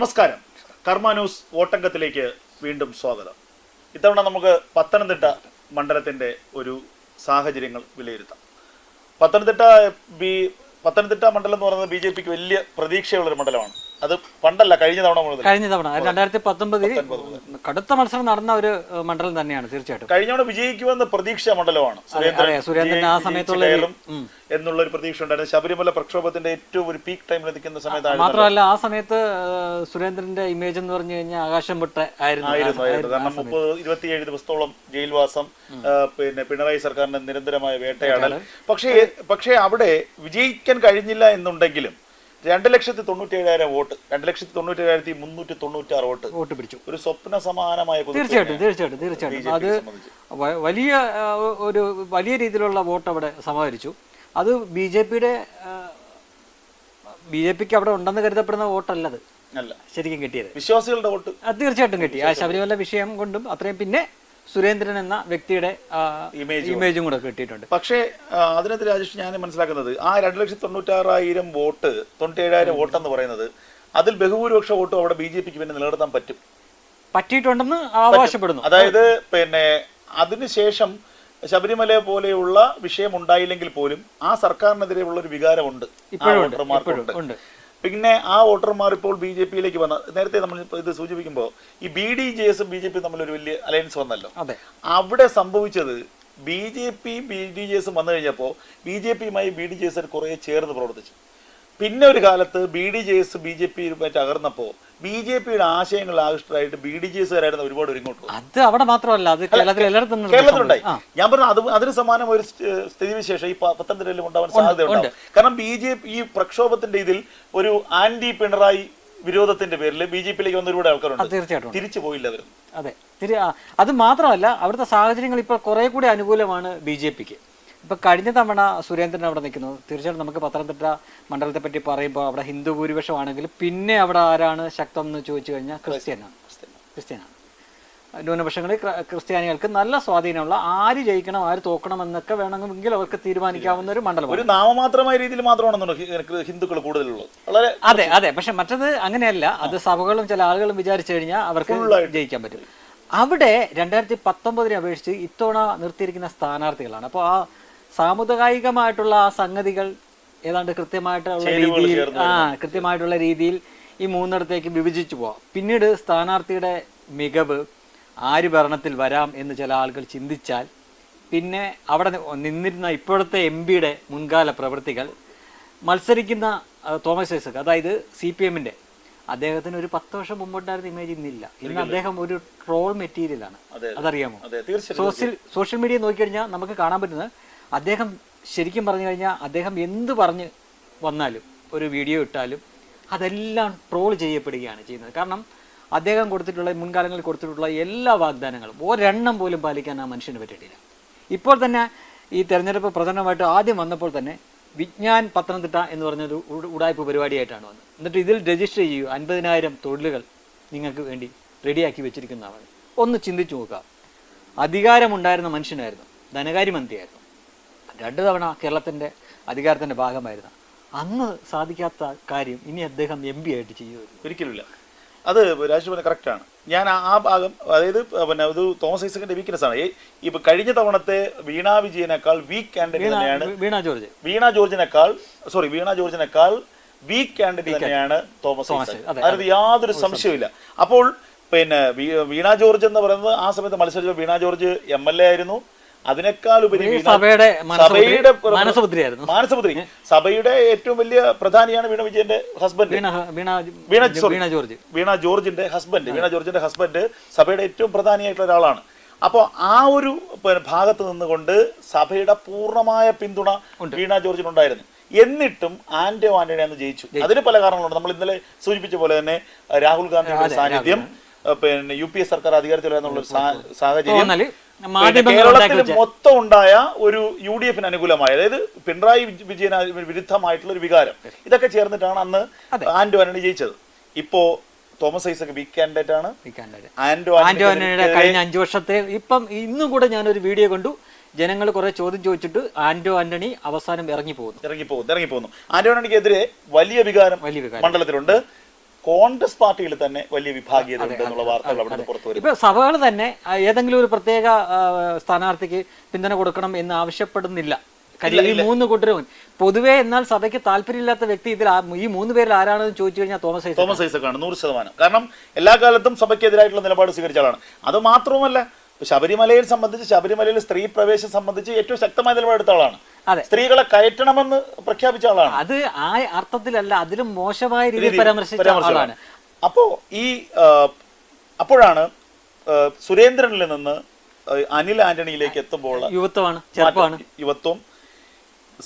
നമസ്കാരം. കർമ്മ ന്യൂസ് വോട്ടംഗത്തിലേക്ക് വീണ്ടും സ്വാഗതം. ഇത്തവണ നമുക്ക് പത്തനംതിട്ട മണ്ഡലത്തിന്റെ ഒരു സാഹചര്യങ്ങൾ വിലയിരുത്താം. പത്തനംതിട്ട ബി പത്തനംതിട്ട മണ്ഡലം എന്ന് പറയുന്നത് ബി ജെ പിക്ക് വലിയ പ്രതീക്ഷയുള്ള ഒരു മണ്ഡലമാണ്. അത് പണ്ടല്ല കഴിഞ്ഞ തവണ മുതൽ. കഴിഞ്ഞ തവണ. രണ്ടായിരത്തി പത്തൊമ്പതിൽ കടുത്ത മത്സരം നടന്ന ഒരു മണ്ഡലം തന്നെയാണ് തീർച്ചയായിട്ടും. കഴിഞ്ഞ തവണ വിജയിക്കുമെന്ന പ്രതീക്ഷ മണ്ഡലമാണ്. സുരേന്ദ്രൻ ആ സമയത്തുള്ള എന്നുള്ള ഒരു പ്രതീക്ഷ ഉണ്ടായിരുന്നു. ശബരിമല പ്രക്ഷോഭത്തിന്റെ ഏറ്റവും ഒരു പീക്ക് ടൈമിൽ നിൽക്കുന്ന സമയത്താണ് മാത്രമല്ല ആ സമയത്ത് സുരേന്ദ്രന്റെ ഇമേജ് എന്ന് പറഞ്ഞു കഴിഞ്ഞാൽ ആകാശം വിട്ട ആയിരുന്നു. കാരണം മുപ്പത് ഇരുപത്തിയേഴ് ദിവസത്തോളം ജയിൽവാസം പിന്നെ പിണറായി സർക്കാരിന്റെ നിരന്തരമായ വേട്ടയാടൽ. പക്ഷേ പക്ഷേ അവിടെ വിജയിക്കാൻ കഴിഞ്ഞില്ല എന്നുണ്ടെങ്കിലും രണ്ട് ലക്ഷത്തി തൊണ്ണൂറ്റി ഏഴായിരം വോട്ട് രണ്ട് ലക്ഷത്തി തൊണ്ണൂറ്റി ഏഴായിരത്തി മുന്നൂറ്റി തൊണ്ണൂറ്റി ആറ് വോട്ട്. വോട്ട് പിടിച്ചു. ഒരു സ്വപ്ന സമാനമായ തീർച്ചയായിട്ടും തീർച്ചയായിട്ടും തീർച്ചയായിട്ടും. അത് വലിയ ഒരു വലിയ രീതിയിലുള്ള വോട്ട് അവിടെ സമാഹരിച്ചു. അത് ബി ജെ പിയുടെ ബി ജെ പിക്ക് അവിടെ ഉണ്ടെന്ന് കരുതപ്പെടുന്ന വോട്ടല്ലത്. അല്ല. ശരിക്കും കിട്ടിയത്. വിശ്വാസികളുടെ വോട്ട്. തീർച്ചയായിട്ടും കിട്ടി. ആ ശബരിമല വിഷയം കൊണ്ടും അത്രയും പിന്നെ സുരേന്ദ്രൻ എന്ന വ്യക്തിയുടെ ഇമേജും കൂടെ കിട്ടിയിട്ടുണ്ട്. പക്ഷേ അതിനകത്ത് രാജേഷ് ഞാൻ മനസ്സിലാക്കുന്നത് ആ രണ്ട് ലക്ഷത്തി തൊണ്ണൂറ്റാറായിരം വോട്ട് തൊണ്ണൂറ്റി ഏഴായിരം വോട്ട് എന്ന് പറയുന്നത് അതിൽ ബഹുഭൂരിപക്ഷ വോട്ടും അവിടെ ബി ജെ പിക്ക് പിന്നെ നിലനിർത്താൻ പറ്റും. പറ്റിയിട്ടുണ്ടെന്ന് അവകാശപ്പെടുന്നു അതായത് പിന്നെ അതിനുശേഷം ശബരിമല പോലെയുള്ള വിഷയം ഉണ്ടായില്ലെങ്കിൽ പോലും ആ സർക്കാരിനെതിരെയുള്ള ഒരു വികാരമുണ്ട്. ഇപ്പോഴും പിന്നെ ആ വോട്ടർമാർ ഇപ്പോൾ ബി ജെ പിയിലേക്ക് വന്ന നേരത്തെ നമ്മൾ ഇത് സൂചിപ്പിക്കുമ്പോൾ ഈ ബി ഡി ജെ എസും ബി ജെ പിയും തമ്മിലൊരു ഒരു വലിയ അലയൻസ് വന്നല്ലോ. അതെ. അവിടെ സംഭവിച്ചത് B J P B D J എസും വന്നു കഴിഞ്ഞപ്പോൾ ബി ജെ പിയുമായി ബി ഡി ജെ എസ് കുറേ ചേർന്ന് പ്രവർത്തിച്ചു. പിന്നെ ഒരു കാലത്ത് B D J S B J P അകർന്നപ്പോൾ B J പിയുടെ ആശയങ്ങൾ ആകൃഷ്ടരായിട്ട് ബി ഡി ജെ എസുകാരായിരുന്നു ഒരുപാട് ഒരുങ്ങോട്ട് അത് അവിടെ മാത്രമല്ല അത് കേരളത്തിൽ എല്ലായിടത്തും കേരളത്തിലുണ്ടായി. ഞാൻ പറഞ്ഞു അത് അതിന് സമാനം ഒരു സ്ഥിതിവിശേഷം ഈ പത്തനംതിട്ടയിലും ഉണ്ടാവാൻ സാധ്യതയുണ്ട് കാരണം ബി ജെ പി ഈ പ്രക്ഷോഭത്തിന്റെ ഇതിൽ ഒരു ആന്റി പിണറായി വിരോധത്തിന്റെ പേരിൽ ബി ജെ പിയിലേക്ക് വന്ന ഒരുപാട് ആൾക്കാരുണ്ട്. തീർച്ചയായിട്ടും തിരിച്ചു പോയില്ല അവർ അതെ. അത് മാത്രമല്ല അവിടുത്തെ സാഹചര്യങ്ങൾ ഇപ്പോൾ കുറെ കൂടി അനുകൂലമാണ് ബി ജെ പിക്ക് ഇപ്പൊ കഴിഞ്ഞ തവണ സുരേന്ദ്രൻ അവിടെ നിൽക്കുന്നത്. തീർച്ചയായിട്ടും നമുക്ക് പത്തനംതിട്ട മണ്ഡലത്തെ പറ്റി പറയുമ്പോൾ അവിടെ ഹിന്ദു ഭൂരിപക്ഷമാണെങ്കിൽ പിന്നെ അവിടെ ആരാണ് ശക്തം എന്ന് ചോദിച്ചു കഴിഞ്ഞാൽ ക്രിസ്ത്യനാണ് ക്രിസ്ത്യനാണ് ന്യൂനപക്ഷങ്ങളിൽ ക്ര- ക്രിസ്ത്യാനികൾക്ക് നല്ല സ്വാധീനമുള്ള ആര് ജയിക്കണം ആര് തോക്കണം എന്നൊക്കെ വേണമെങ്കിൽ അവർക്ക് തീരുമാനിക്കാവുന്ന ഒരു മണ്ഡലം ഒരു നാമമാത്രമായ രീതിയിൽ മാത്രമാണെന്നുണ്ടോ ഹിന്ദുക്കൾ കൂടുതലുള്ളത്. അതെ അതെ. പക്ഷെ മറ്റത് അങ്ങനെയല്ല. അത് സഭകളും ചില ആളുകളും വിചാരിച്ചു കഴിഞ്ഞാൽ അവർക്ക് ജയിക്കാൻ പറ്റും. അവിടെ രണ്ടായിരത്തി പത്തൊമ്പതിനെ അപേക്ഷിച്ച് ഇത്തവണ നിർത്തിയിരിക്കുന്ന സ്ഥാനാർത്ഥികളാണ്. അപ്പോൾ ആ സാമുദായികമായിട്ടുള്ള ആ സംഗതികൾ ഏതാണ്ട് കൃത്യമായിട്ടുള്ള രീതിയിൽ ആ കൃത്യമായിട്ടുള്ള രീതിയിൽ ഈ മൂന്നിടത്തേക്ക് വിഭജിച്ചു പോവാം. പിന്നീട് സ്ഥാനാർത്ഥിയുടെ മികവ് ആര് ഭരണത്തിൽ വരാം എന്ന് ചില ആളുകൾ ചിന്തിച്ചാൽ പിന്നെ അവിടെ നിന്നിരുന്ന ഇപ്പോഴത്തെ എം പിയുടെ മുൻകാല പ്രവൃത്തികൾ മത്സരിക്കുന്ന തോമസ് ഐസക് അതായത് സി പി എമ്മിന്റെ അദ്ദേഹത്തിന് ഒരു പത്ത് വർഷം മുമ്പുണ്ടായിരുന്ന ഇമേജ് ഇന്നില്ല. ഇന്ന് അദ്ദേഹം ഒരു ട്രോൾ മെറ്റീരിയലാണ്. അതെ. അതറിയാമോ? സോഷ്യൽ സോഷ്യൽ മീഡിയ നോക്കിക്കഴിഞ്ഞാൽ നമുക്ക് കാണാൻ പറ്റുന്നത് അദ്ദേഹം ശരിക്കും പറഞ്ഞു കഴിഞ്ഞാൽ അദ്ദേഹം എന്ത് പറഞ്ഞ് വന്നാലും ഒരു വീഡിയോ ഇട്ടാലും അതെല്ലാം ട്രോൾ ചെയ്യപ്പെടുകയാണ് ചെയ്യുന്നത്. കാരണം അദ്ദേഹം കൊടുത്തിട്ടുള്ള മുൻകാലങ്ങളിൽ കൊടുത്തിട്ടുള്ള എല്ലാ വാഗ്ദാനങ്ങളും ഒരെണ്ണം പോലും പാലിക്കാൻ ആ മനുഷ്യന് പറ്റിയിട്ടില്ല. ഇപ്പോൾ തന്നെ ഈ തെരഞ്ഞെടുപ്പ് പ്രധാനമായിട്ട് ആദ്യം വന്നപ്പോൾ തന്നെ വിജ്ഞാൻ പത്തനംതിട്ട എന്ന് പറഞ്ഞൊരു ഉടായ്പ പരിപാടിയായിട്ടാണ് വന്നത്. എന്നിട്ട് ഇതിൽ രജിസ്റ്റർ ചെയ്യൂ അൻപതിനായിരം തൊഴിലുകൾ നിങ്ങൾക്ക് വേണ്ടി റെഡിയാക്കി വെച്ചിരിക്കുന്നതാണ്. ഒന്ന് ചിന്തിച്ചു നോക്കുക. അധികാരമുണ്ടായിരുന്ന മനുഷ്യനായിരുന്നു ധനകാര്യമന്ത്രിയായിരുന്നു. രണ്ടു തവണ കേരളത്തിന്റെ അധികാരത്തിന്റെ ഭാഗമായിരുന്നു. അന്ന് സാധിക്കാത്ത കാര്യം ഇനി അദ്ദേഹം എം പി ആയിട്ട് ചെയ്യുമായിരുന്നു. ഒരിക്കലുമില്ല. അത് രാജേഷ് പറഞ്ഞ കറക്റ്റാണ് ഞാൻ ആ- ഭാഗം അതായത് പിന്നെ ഇത് തോമസ് ഐസക്കിന്റെ വീക്ക്നെസ് ആണ്. ഇപ്പൊ കഴിഞ്ഞ തവണത്തെ വീണ വിജയനേക്കാൾ വീക്ക് കാൻഡിഡേറ്റ് തന്നെയാണ് വീണ ജോർജ്. വീണ ജോർജിനേക്കാൾ സോറി വീണ ജോർജിനേക്കാൾ വീക്ക് കാൻഡിഡേറ്റ് തന്നെയാണ് തോമസ് ഐസക്. അതായത് യാതൊരു സംശയമില്ല അപ്പോൾ പിന്നെ വീണ ജോർജ് എന്ന് പറയുന്നത് ആ സമയത്ത് മത്സരിച്ച Veena George M L A ആയിരുന്നു. അതിനേക്കാൾ ഉപരി സഭയുടെ സഭയുടെ. മാനസപുത്രി സഭയുടെ ഏറ്റവും വലിയ പ്രധാനിയാണ് വീണ വിജയന്റെ ഹസ്ബൻഡ് വീണ ജോർജ്. വീണ ജോർജിന്റെ ഹസ്ബൻഡ് വീണ ജോർജിന്റെ ഹസ്ബൻഡ് സഭയുടെ ഏറ്റവും പ്രധാനിയായിട്ടുള്ള ഒരാളാണ്. അപ്പോൾ ആ ഒരു ഭാഗത്ത് നിന്നുകൊണ്ട് സഭയുടെ പൂർണമായ പിന്തുണ വീണ ജോർജിനുണ്ടായിരുന്നു. എന്നിട്ടും ആന്റോ ആന്റണി അന്ന് ജയിച്ചു. അതിന് പല കാരണങ്ങളുണ്ട്. നമ്മൾ ഇന്നലെ സൂചിപ്പിച്ച പോലെ തന്നെ രാഹുൽ ഗാന്ധിയുടെ സാന്നിധ്യം പിന്നെ യു പി എ സർക്കാർ അധികാരത്തിൽ എന്നുള്ള സാഹചര്യം കേരളത്തിൽ മൊത്തം ഉണ്ടായ ഒരു യു ഡി എഫിന് അനുകൂലമായ അതായത് പിണറായി വിജയന വിരുദ്ധമായിട്ടുള്ള ഒരു വികാരം. ഇതൊക്കെ ചേർന്നിട്ടാണ് അന്ന് ആന്റോ ആന്റണി ജയിച്ചത്. ഇപ്പോ തോമസ് ഐസക് വി കാൻഡിഡേറ്റ് ആണ്. ആന്റോ ആന്റോ കഴിഞ്ഞ അഞ്ചു വർഷത്തെ ഇപ്പം ഇന്നും കൂടെ ഞാനൊരു വീഡിയോ കണ്ടു. ജനങ്ങൾ കുറെ ചോദ്യം ചോദിച്ചിട്ട് ആന്റോ ആന്റണി അവസാനം ഇറങ്ങി പോകുന്നു ഇറങ്ങി പോകുന്നു ഇറങ്ങി പോകുന്നു ആന്റോ ആന്റണിക്കെതിരെ വലിയ വികാരം വലിയ വികാരം. മണ്ഡലത്തിലുണ്ട്. കോൺഗ്രസ് പാർട്ടിയിൽ തന്നെ വലിയ വിഭാഗീയത ഉണ്ടെന്നുള്ള വാർത്തകൾ അവിടെ പുറത്തു വരും ഇപ്പൊ സഭകൾ തന്നെ ഏതെങ്കിലും ഒരു പ്രത്യേക സ്ഥാനാർത്ഥിക്ക് പിന്തുണ കൊടുക്കണം എന്ന് ആവശ്യപ്പെടുന്നില്ല. ഈ മൂന്ന് കൂട്ടരും. പൊതുവേ എന്നാൽ സഭയ്ക്ക് താല്പര്യമില്ലാത്ത വ്യക്തി ഇതിൽ ഈ മൂന്ന് പേരിൽ ആരാണെന്ന് ചോദിച്ചു കഴിഞ്ഞാൽ തോമസ് ഐസക് തോമസ് ഐസക്കാണ് നൂറ് ശതമാനം. കാരണം എല്ലാ കാലത്തും സഭയ്ക്കെതിരായിട്ടുള്ള നിലപാട് സ്വീകരിച്ച ആളാണ് അത് മാത്രവുമല്ല ശബരിമലയെ സംബന്ധിച്ച് ശബരിമലയിൽ സ്ത്രീ പ്രവേശം സംബന്ധിച്ച് ഏറ്റവും ശക്തമായ നിലപാടെടുത്ത ആളാണ്. സ്ത്രീകളെ കയറ്റണമെന്ന് പ്രഖ്യാപിച്ച ആളാണ്. അത് ആ അർത്ഥത്തിലല്ല അതിലും മോശമായ രീതിയിൽ പരാമർശിച്ച ആളാണ്. അപ്പോ ഈ അപ്പോഴാണ് സുരേന്ദ്രനിൽ നിന്ന് അനിൽ ആന്റണിയിലേക്ക് എത്തുമ്പോൾ യുവത്വമാണ് ചെറുപ്പമാണ്. യുവത്വം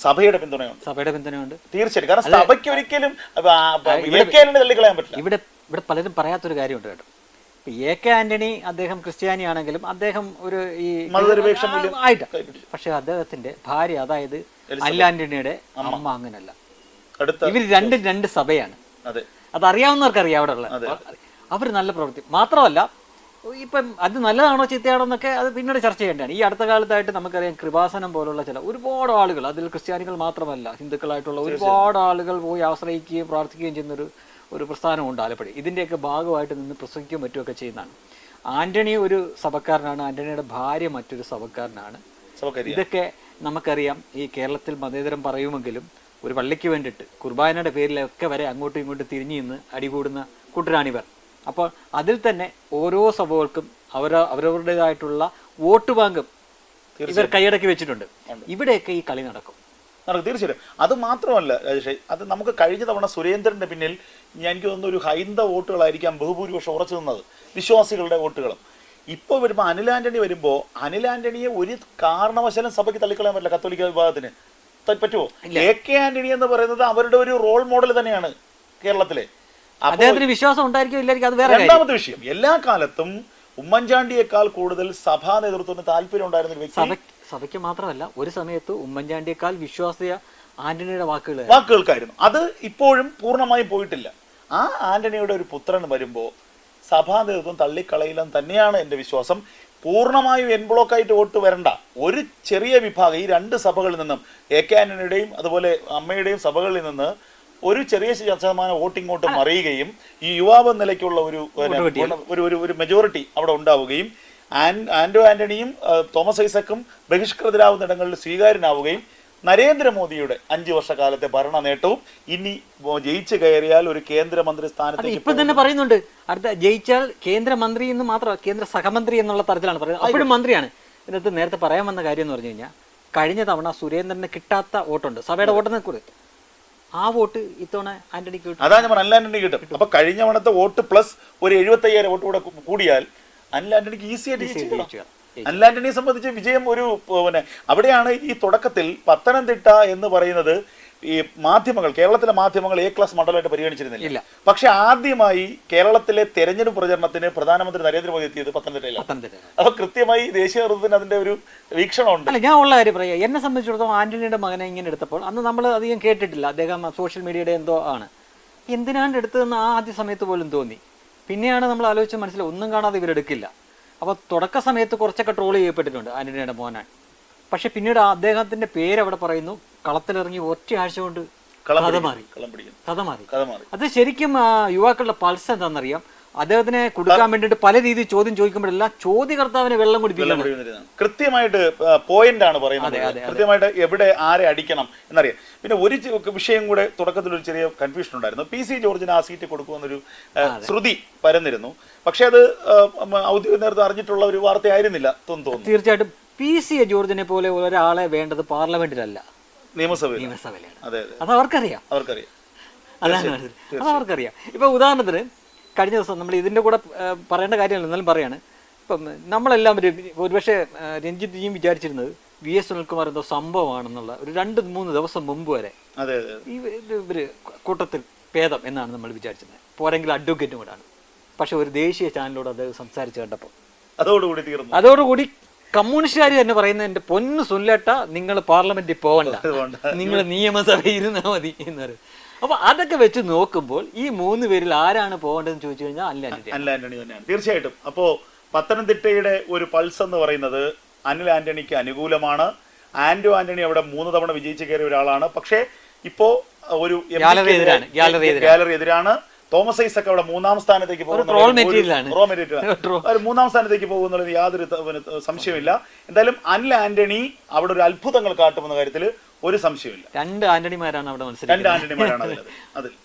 സഭയുടെ പിന്തുണയുണ്ട്. സഭയുടെ പിന്തുണയുണ്ട്. തീർച്ചയായിട്ടും. കാരണം സഭയ്ക്ക് ഒരിക്കലും തള്ളിക്കളയാൻ പറ്റില്ല. ഇവിടെ ഇവിടെ പലരും പറയാത്തൊരു കാര്യമുണ്ട് കേട്ടോ. എ കെ ആന്റണി അദ്ദേഹം ക്രിസ്ത്യാനിയാണെങ്കിലും അദ്ദേഹം ഒരു ഈ ആയിട്ട്. പക്ഷെ അദ്ദേഹത്തിന്റെ ഭാര്യ അതായത് അല്ല ആന്റണിയുടെ അമ്മ. അങ്ങനല്ല. ഇവർ രണ്ടും രണ്ട് സഭയാണ്. അതെ. അറിയാം അവിടെ ഉള്ള അവർ നല്ല പ്രവൃത്തി. മാത്രമല്ല ഇപ്പം അത് നല്ലതാണോ ചീത്തയാണോ എന്നൊക്കെ അത് പിന്നീട് ചർച്ച ചെയ്യേണ്ടതാണ്. ഈ അടുത്ത കാലത്തായിട്ട് നമുക്കറിയാം കൃപാസനം പോലുള്ള ചില ഒരുപാട് ആളുകൾ അതിൽ ക്രിസ്ത്യാനികൾ മാത്രമല്ല ഹിന്ദുക്കളായിട്ടുള്ള ഒരുപാട് ആളുകൾ പോയി ആശ്രയിക്കുകയും പ്രാർത്ഥിക്കുകയും ചെയ്യുന്നൊരു ഒരു പ്രസ്ഥാനമുണ്ട് ആലപ്പുഴ. ഇതിന്റെയൊക്കെ ഭാഗമായിട്ട് നിന്ന് പ്രസംഗിക്കുകയും മറ്റുമൊക്കെ ചെയ്യുന്നതാണ്. ആന്റണി ഒരു സഭക്കാരനാണ്. ആന്റണിയുടെ ഭാര്യ മറ്റൊരു സഭക്കാരനാണ്. സഭക്കാരി ഇതൊക്കെ നമുക്കറിയാം. ഈ കേരളത്തിൽ മതേതരം പറയുമെങ്കിലും ഒരു പള്ളിക്ക് വേണ്ടിയിട്ട് കുർബാനയുടെ പേരിലൊക്കെ വരെ അങ്ങോട്ടും ഇങ്ങോട്ടും തിരിഞ്ഞു നിന്ന് അടികൂടുന്ന കൂട്ടരാണിവർ അപ്പോൾ അതിൽ തന്നെ ഓരോ സഭകൾക്കും അവർ അവരവരുടേതായിട്ടുള്ള വോട്ട് ബാങ്കും ഇവർ കൈയടക്കി വെച്ചിട്ടുണ്ട്. ഇവിടെയൊക്കെ ഈ കളി നടക്കും. നടക്കും. തീർച്ചയായിട്ടും. അത് മാത്രമല്ല രാജേഷേ അത് നമുക്ക് കഴിഞ്ഞ തവണ സുരേന്ദ്രന്റെ പിന്നിൽ എനിക്ക് തോന്നുന്ന ഒരു ഹൈന്ദവ വോട്ടുകളായിരിക്കാം ബഹുഭൂരിപക്ഷം ഉറച്ചു നിന്നത്. വിശ്വാസികളുടെ വോട്ടുകളും. ഇപ്പോൾ വരുമ്പോൾ അനിൽ ആന്റണി വരുമ്പോൾ അനിൽ ആന്റണിയെ ഒരു കാരണവശാലും സഭയ്ക്ക് തള്ളിക്കളയാൻ പറ്റില്ല കത്തോലിക്ക വിഭാഗത്തിന്. പറ്റുമോ എ കെ ആന്റണി എന്ന് പറയുന്നത് അവരുടെ ഒരു റോൾ മോഡൽ തന്നെയാണ് കേരളത്തിലെ. അദ്ദേഹത്തിന് വിശ്വാസം ഉണ്ടായിരിക്കും അത് വേറെ രണ്ടാമത്തെ വിഷയം. എല്ലാ കാലത്തും ഉമ്മൻചാണ്ടിയേക്കാൾ കൂടുതൽ സഭാ നേതൃത്വത്തിന് താല്പര്യം ഉണ്ടായിരുന്ന ഒരു വ്യക്തി? സഭ സഭയ്ക്ക് മാത്രമല്ല ഒരു സമയത്ത് ഉമ്മൻചാണ്ടിയേക്കാൾ വിശ്വാസിയ ആന്റണിയുടെ വാക്കുകൾ വാക്കുകൾക്കായിരുന്നു. അത് ഇപ്പോഴും പൂർണമായും പോയിട്ടില്ല. ആ ആന്റണിയുടെ ഒരു പുത്രൻ വരുമ്പോൾ സഭാ നേതൃത്വം തള്ളിക്കളയില്ലെന്ന് തന്നെയാണ് എന്റെ വിശ്വാസം. പൂർണമായും എൻ ബ്ലോക്കായിട്ട് വോട്ട് വരണ്ട. ഒരു ചെറിയ വിഭാഗം ഈ രണ്ട് സഭകളിൽ നിന്നും എ കെ ആന്റണിയുടെയും അതുപോലെ അമ്മയുടെയും സഭകളിൽ നിന്ന് ഒരു ചെറിയ ശതമാനം വോട്ട് ഇങ്ങോട്ട് മറിയുകയും ഈ യുവാവ് നിലയ്ക്കുള്ള ഒരു ഒരു ഒരു മെജോറിറ്റി അവിടെ ഉണ്ടാവുകയും ആൻഡോ ആന്റോ ആന്റണിയും തോമസ് ഐസക്കും ബഹിഷ്കൃതരാവുന്നിടങ്ങളിൽ സ്വീകാര്യനാവുകയും നരേന്ദ്രമോദിയുടെ അഞ്ചു വർഷക്കാലത്തെ ഭരണ നേട്ടവും ഇനി ജയിച്ച് കയറിയാൽ ഒരു കേന്ദ്രമന്ത്രി സ്ഥാനത്ത് സ്ഥാനത്തേക്ക് ഇപ്പൊ തന്നെ പറയുന്നുണ്ട്. അടുത്ത ജയിച്ചാൽ കേന്ദ്രമന്ത്രി എന്ന് മാത്രം കേന്ദ്ര സഹമന്ത്രി എന്നുള്ള തരത്തിലാണ് പറയുന്നത്. അപ്പോഴും മന്ത്രിയാണ്. ഇതിനകത്ത് നേരത്തെ പറയാൻ വന്ന കാര്യം എന്ന് പറഞ്ഞു കഴിഞ്ഞാൽ കഴിഞ്ഞ തവണ സുരേന്ദ്രന് കിട്ടാത്ത വോട്ടുണ്ട്. സഭയുടെ വോട്ടെന്ന് കൂടെ ആ വോട്ട് ഇത്തവണ ആന്റണിക്ക് കിട്ടും. അതാ ഞാൻ ആന്റണി കിട്ടും. അപ്പൊ കഴിഞ്ഞ തവണത്തെ വോട്ട് പ്ലസ് ഒരു എഴുപത്തി അയ്യായിരം വോട്ട് കൂടെ കൂടിയാൽ അനിൽ ആന്റണിക്ക് ഈസി ആയിട്ട് ആന്റണിയെ സംബന്ധിച്ച് വിജയം ഒരു പിന്നെ അവിടെയാണ് ഈ തുടക്കത്തിൽ പത്തനംതിട്ട എന്ന് പറയുന്നത് ഈ മാധ്യമങ്ങൾ കേരളത്തിലെ മാധ്യമങ്ങൾ എ ക്ലാസ് മണ്ഡലമായിട്ട് പരിഗണിച്ചിരുന്നില്ല. പക്ഷെ ആദ്യമായി കേരളത്തിലെ തെരഞ്ഞെടുപ്പ് പ്രചരണത്തിന് പ്രധാനമന്ത്രി നരേന്ദ്രമോദി എത്തിയത് പത്തനംതിട്ടയിലാണ്. പത്തനംതിട്ട അപ്പൊ കൃത്യമായി ദേശീയ നേതൃത്വത്തിന് അതിന്റെ ഒരു വീക്ഷണമുണ്ട്. അല്ല ഞാൻ ഉള്ള കാര്യം പറയാം. എന്നെ സംബന്ധിച്ചിടത്തോളം ആന്റണിയുടെ മകനെ ഇങ്ങനെ എടുത്തപ്പോൾ അന്ന് നമ്മൾ അധികം കേട്ടിട്ടില്ല. അദ്ദേഹം സോഷ്യൽ മീഡിയയുടെ എന്തോ ആണ്. എന്തിനാണ്ട് എടുത്തതെന്ന് ആ ആദ്യ സമയത്ത് പോലും തോന്നി. പിന്നെയാണ് നമ്മൾ ആലോചിച്ച് മനസ്സിലായി ഒന്നും കാണാതെ ഇവരെടുക്കില്ല. അപ്പോൾ തുടക്ക സമയത്ത് കുറച്ചൊക്കെ ട്രോൾ ചെയ്യപ്പെട്ടിട്ടുണ്ട് ആന്റണിയുടെ മോനാൻ. പക്ഷെ പിന്നീട് അദ്ദേഹത്തിന്റെ പേര് അവിടെ പറയുന്നു. കളത്തിലിറങ്ങി ഒറ്റ ആഴ്ച കൊണ്ട് കഥ. മാറി. കഥ മാറി. അത് ശരിക്കും യുവാക്കളുടെ പൾസ് എന്താണെന്നറിയാം. അദ്ദേഹത്തിനെ കൊടുക്കാൻ വേണ്ടിയിട്ട് പല രീതിയിൽ ചോദ്യം ചോദിക്കുമ്പോഴെല്ലാം ചോദ്യകർത്താവിനെ വെള്ളം കുടിപ്പിക്കണം കൃത്യമായിട്ട് പോയിന്റ് ആണ് പറയുന്നത്. കൃത്യമായിട്ട് എവിടെ ആരെ അടിക്കണം എന്നറിയാം. പിന്നെ ഒരു വിഷയം കൂടെ തുടക്കത്തിൽ ഒരു ചെറിയ കൺഫ്യൂഷൻ ഉണ്ടായിരുന്നു. പി സി ജോർജിന് ആ സീറ്റ് കൊടുക്കുമെന്നൊരു ശ്രുതി പരന്നിരുന്നു. പക്ഷെ അത് ഔദ്യോഗിക നേതൃത്വം അറിഞ്ഞിട്ടുള്ള ഒരു വാർത്തയായിരുന്നില്ല തോന്നുന്നു. തീർച്ചയായിട്ടും പി സി എ ജോർജിനെ പോലെ ഒരാളെ വേണ്ടത് പാർലമെന്റിലല്ല. നിയമസഭയിൽ നിയമസഭയിലാണ്. അതെ അവർക്കറിയാം. അവർക്കറിയാം. അതാണ് അത് അവർക്കറിയാം. ഇപ്പൊ ഉദാഹരണത്തിന് കഴിഞ്ഞ ദിവസം നമ്മൾ ഇതിന്റെ കൂടെ പറയേണ്ട കാര്യമല്ല. എന്നാലും പറയാണ്. ഇപ്പം നമ്മളെല്ലാം ഒരു ഒരുപക്ഷെ രഞ്ജിത്ത് ജിയും വിചാരിച്ചിരുന്നത് വി എസ് സുനിൽകുമാർ എന്തോ സംഭവമാണെന്നുള്ള ഒരു രണ്ട് മൂന്ന് ദിവസം മുമ്പ് വരെ ഈ ഇവർ കൂട്ടത്തിൽ ഭേദം എന്നാണ് നമ്മൾ വിചാരിച്ചത് പോരെങ്കിൽ അഡ്വക്കേറ്റും കൂടാണ്. പക്ഷെ ഒരു ദേശീയ ചാനലിലൂടെ അദ്ദേഹം സംസാരിച്ചു കണ്ടപ്പോൾ. അതോടുകൂടി തീർന്നു. അതോടുകൂടി കമ്മ്യൂണിസ്റ്റുകാർ തന്നെ പറയുന്നത് എന്റെ പൊന്നു സുല്ലേട്ട നിങ്ങൾ പാർലമെന്റിൽ പോകണ്ട. നിങ്ങൾ നിയമസഭയിൽ ഇരുന്നാൽ മതി എന്ന് പറയും. അപ്പൊ അതൊക്കെ വെച്ച് നോക്കുമ്പോൾ ഈ മൂന്ന് പേരിൽ ആരാണ് പോകേണ്ടതെന്ന് ചോദിച്ചു കഴിഞ്ഞാൽ അല്ല ആന്റണി. അനിൽ ആന്റണി തന്നെയാണ്. തീർച്ചയായിട്ടും. അപ്പോ പത്തനംതിട്ടയുടെ ഒരു പൾസ് എന്ന് പറയുന്നത് അനിൽ ആന്റണിക്ക് അനുകൂലമാണ്. ആന്റോ ആന്റണി അവിടെ മൂന്ന് തവണ വിജയിച്ചു കയറിയ ഒരാളാണ്. പക്ഷേ ഇപ്പോ ഒരു ഗാലറി എതിരാണ്, തോമസ് ഐസക് അവിടെ മൂന്നാം സ്ഥാനത്തേക്ക് പോകുന്നു മൂന്നാം സ്ഥാനത്തേക്ക് പോകുന്നുള്ളത് യാതൊരു സംശയമില്ല എന്തായാലും അനിൽ ആന്റണി അവിടെ ഒരു അത്ഭുതങ്ങൾ കാട്ടുമെന്ന കാര്യത്തിൽ ഒരു സംശയമില്ല രണ്ട് ആന്റണിമാരാണ് അവിടെ രണ്ട് ആന്റണിമാരാണ് അതിൽ.